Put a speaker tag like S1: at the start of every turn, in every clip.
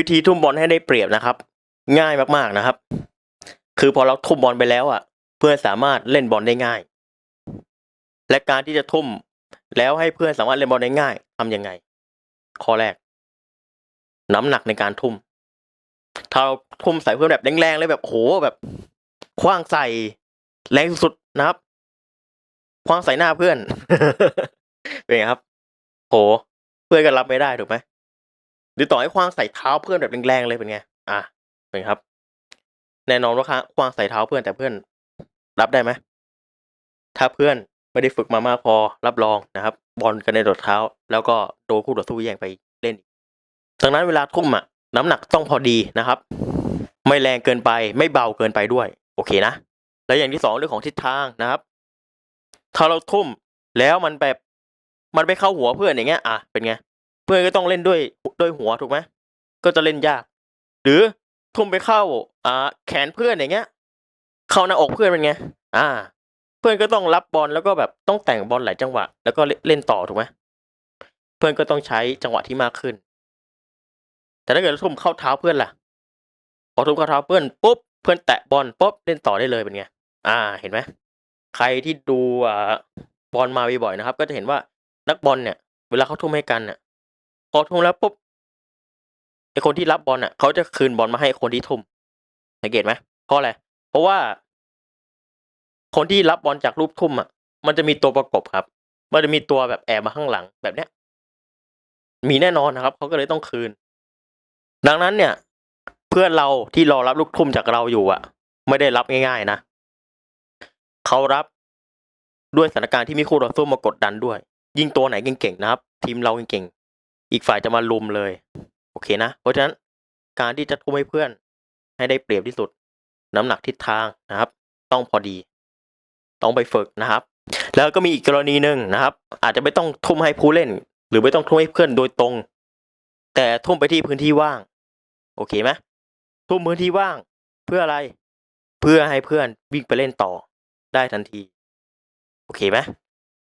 S1: วิธีทุ่มบอลให้ได้เปรียบนะครับ ง่ายมากๆนะครับ คือพอเราทุ่มบอลไปแล้วอะ เพื่อนสามารถเล่นบอลได้ง่าย และการที่จะทุ่มแล้วให้เพื่อนสามารถเล่นบอลได้ง่ายทำยังไง ข้อแรก น้ำหนักในการทุ่ม ถ้าเราทุ่มใส่เพื่อนแบบแรงๆเลยแบบโอ้โหแบบคว้างใส่แรงสุดๆนะครับคว้างใส่หน้าเพื่อนเป็นไงครับ โห เพื่อนก็รับไม่ได้ถูกไหม รือต่อให้ควางใส่เท้าเพื่อนแบบแรงๆเลยเป็นไง อะเป็นครับ แน่นอนว่าควางใส่เท้าเพื่อนแต่เพื่อนรับได้ไหมถ้าเพื่อนไม่ได้ฝึกมามากพอรับรองนะครับ บอลกันในดดเท้า แล้วก็โดนคู่ต่อสู้แย่งไปเล่นดังนั้นเวลาทุ่มอะน้ำหนักต้องพอดีนะครับ ไม่แรงเกินไปไม่เบาเกินไปด้วย โอเคนะ แล้วอย่างที่สองเรื่องของทิศทางนะครับ ถ้าเราทุ่มแล้วมันแบบมันไปเข้าหัวเพื่อนอย่างเงี้ย อะเป็นไง พื่อนก็ต้องเล่นด้วยด้วยหัวถูกไหมก็จะเล่นยาก หรือทุ่มไปเข้าอ่าแขนเพื่อนอย่างเงี้ย เข้าหน้าอกเพื่อนเป็นไงอ่า เพื่อนก็ต้องรับบอลแล้วก็แบบต้องแต่งบอลหลายจังหวะ แล้วก็เล่นต่อถูกไหมเพื่อนก็ต้องใช้จังหวะที่มากขึ้น แต่ถ้าเกิดทุ่มเข้าเท้าเพื่อนล่ะพอทุ่มเข้าเท้าเพื่อนปุ๊บเพื่อนแตะบอลปุ๊บเล่นต่อได้เลยเป็นไงอ่าเห็นไหมใครที่ดูอ่าบอลมาบ่อยๆนะครับ ก็จะเห็นว่านักบอลเนี่ย เวลาเขาทุ่มให้กันเนี่ย พอทุ่มแล้วปุ๊บไอคนที่รับบอลอะเขาจะคืนบอลมาให้คนที่ทุ่มสังเกตไหมเพราะอะไรเพราะว่า คนที่รับบอลจากรูปทุ่มอะ มันจะมีตัวประกบครับ มันจะมีตัวแบบแอบมาข้างหลังแบบเนี้ย มีแน่นอนนะครับเขาก็เลยต้องคืน ดังนั้นเนี่ย เพื่อนเราที่รอรับลูกทุ่มจากเราอยู่อะ ไม่ได้รับง่ายๆนะเขารับด้วยสถานการณ์ที่มีคู่ต่อสู้มากดดันด้วย ยิ่งตัวไหนเก่งๆนะครับ ทีมเราเก่ง อีกฝ่ายจะมาลุมเลย โอเคนะ เพราะฉะนั้นการที่จะทุ่มให้เพื่อน ให้ได้เปรียบที่สุด น้ำหนักทิศทางนะครับ ต้องพอดี ต้องไปฝึกนะครับ แล้วก็มีอีกกรณีหนึ่งนะครับ อาจจะไม่ต้องทุ่มให้ผู้เล่น หรือไม่ต้องทุ่มให้เพื่อนโดยตรง แต่ทุ่มไปที่พื้นที่ว่าง โอเคไหมทุ่มพื้นที่ว่าง เพื่ออะไร เพื่อให้เพื่อนวิ่งไปเล่นต่อ ได้ทันที โอเคไหม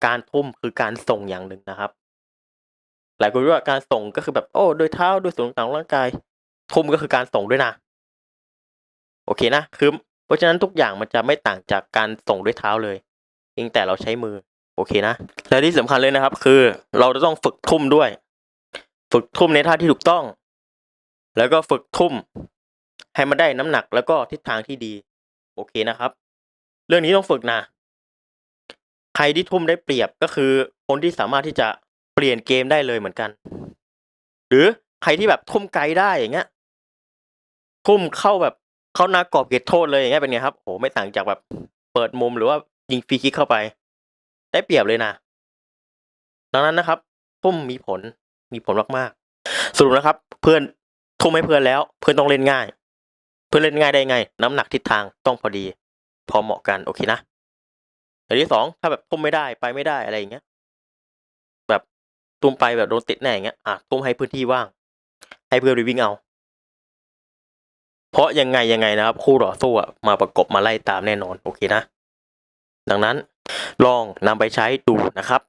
S1: การทุ่มคือการส่งอย่างหนึ่งนะครับ หลายคนรู้ว่าการส่งก็คือแบบโอ้โดยเท้าด้วยส่วนต่างๆของร่างกาย ทุ่มก็คือการส่งด้วยนะ โอเคนะคือเพราะฉะนั้นทุกอย่างมันจะไม่ต่างจากการส่งด้วยเท้าเลยเพียงแต่เราใช้มือ โอเคนะและที่สำคัญเลยนะครับ คือ เราจะต้องฝึกทุ่มด้วย ฝึกทุ่มในท่าที่ถูกต้อง แล้วก็ฝึกทุ่ม ให้มันได้น้ำหนักแล้วก็ทิศทางที่ดี โอเคนะครับ เรื่องนี้ต้องฝึกนะใครที่ทุ่มได้เปรียบก็คือคนที่สามารถที่จะ เปลี่ยนเกมได้เลยเหมือนกัน หรือใครที่แบบทุ่มไกลได้อย่างเงี้ยทุ่มเข้าแบบเข้านากรอบเขตโทษเลยอย่างเงี้ยเป็นไงครับโอ้ไม่ต่างจากแบบเปิดมุมหรือว่ายิงฟรีคิกเข้าไป ได้เปรียบเลยนะดังนั้นนะครับทุ่มมีผลมีผลมากๆสรุปนะครับ เพื่อนทุ่มให้เพื่อนแล้ว เพื่อนต้องเล่นง่าย เพื่อนเล่นง่ายได้ไง น้ำหนักทิศทางต้องพอดี พอเหมาะกันโอเคนะอย่างที่สองถ้าแบบทุ่มไม่ได้ไปไม่ได้อะไรอย่างเงี้ย ตุ้มไปแบบโดนติดแน่อย่างเงี้ยอะตุ้มให้พื้นที่ว่าง ให้เพื่อนไปวิ่งเอา เพราะยังไงยังไงนะครับ คู่ต่อสู้อะมาประกบมาไล่ตามแน่นอนโอเคนะ ดังนั้นลองนำไปใช้ดูนะครับ